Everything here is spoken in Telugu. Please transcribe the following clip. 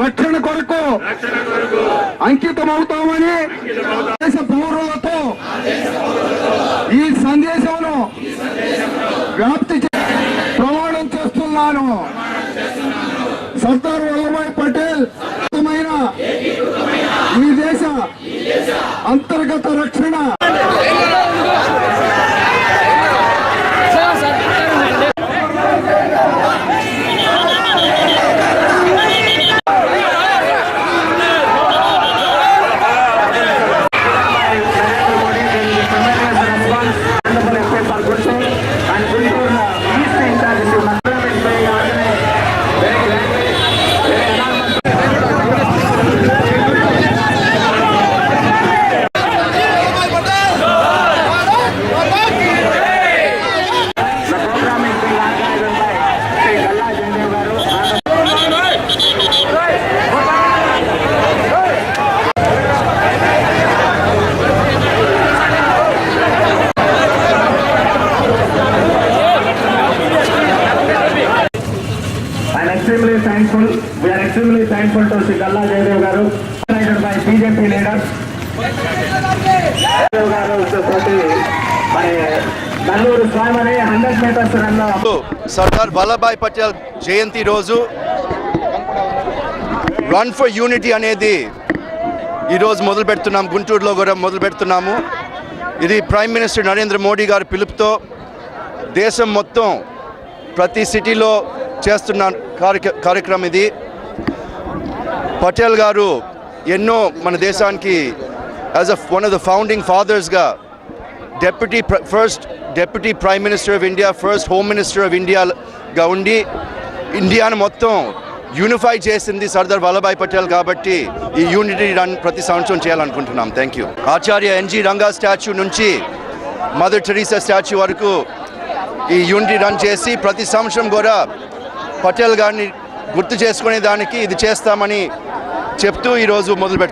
రక్షణ కొరకు అంకితమవుతామని దేశ పౌరులతో ఈ సందేశంలో వ్యాప్తి ప్రమాణం చేస్తున్నాను. సర్దార్ వల్లభాయ్ పటేల్ అద్భుతమైన ఈ దేశ అంతర్గత రక్షణ I'm extremely thankful. We are extremely thankful to Sri Galla Jaydev garu, organized by BJP leaders. మరి Nalluru Swami hundred metres run Sardar Vallabhbhai Patel Jayanti రోజు రన్ ఫర్ యూనిటీ అనేది ఈరోజు మొదలు పెడుతున్నాం గుంటూరులో కూడా మొదలు పెడుతున్నాము. ఇది ప్రైమ్ మినిస్టర్ నరేంద్ర మోడీ గారి పిలుపుతో దేశం మొత్తం ప్రతి సిటీలో చేస్తున్న కార్యక్రమం ఇది. పటేల్ గారు ఎన్నో మన దేశానికి as a one of the founding ఫాదర్స్గా deputy first deputy prime minister of India first home minister of ఇండియాగా ఉండి ఇండియాను మొత్తం యూనిఫై చేసింది సర్దార్ వల్లభాయ్ పటేల్ కాబట్టి ఈ యూనిటీ రన్ ప్రతి సంవత్సరం చేయాలనుకుంటున్నాం. Thank you Acharya N G Ranga statue నుంచి మదర్ టెరీసా స్టాచ్యూ వరకు ఈ యూనిటీ రన్ చేసి ప్రతి సంవత్సరం కూడా పటేల్ గారిని గుర్తు చేసుకునే దానికి ఇది చేస్తామని చెప్తూ ఈరోజు మొదలుపెట్టారు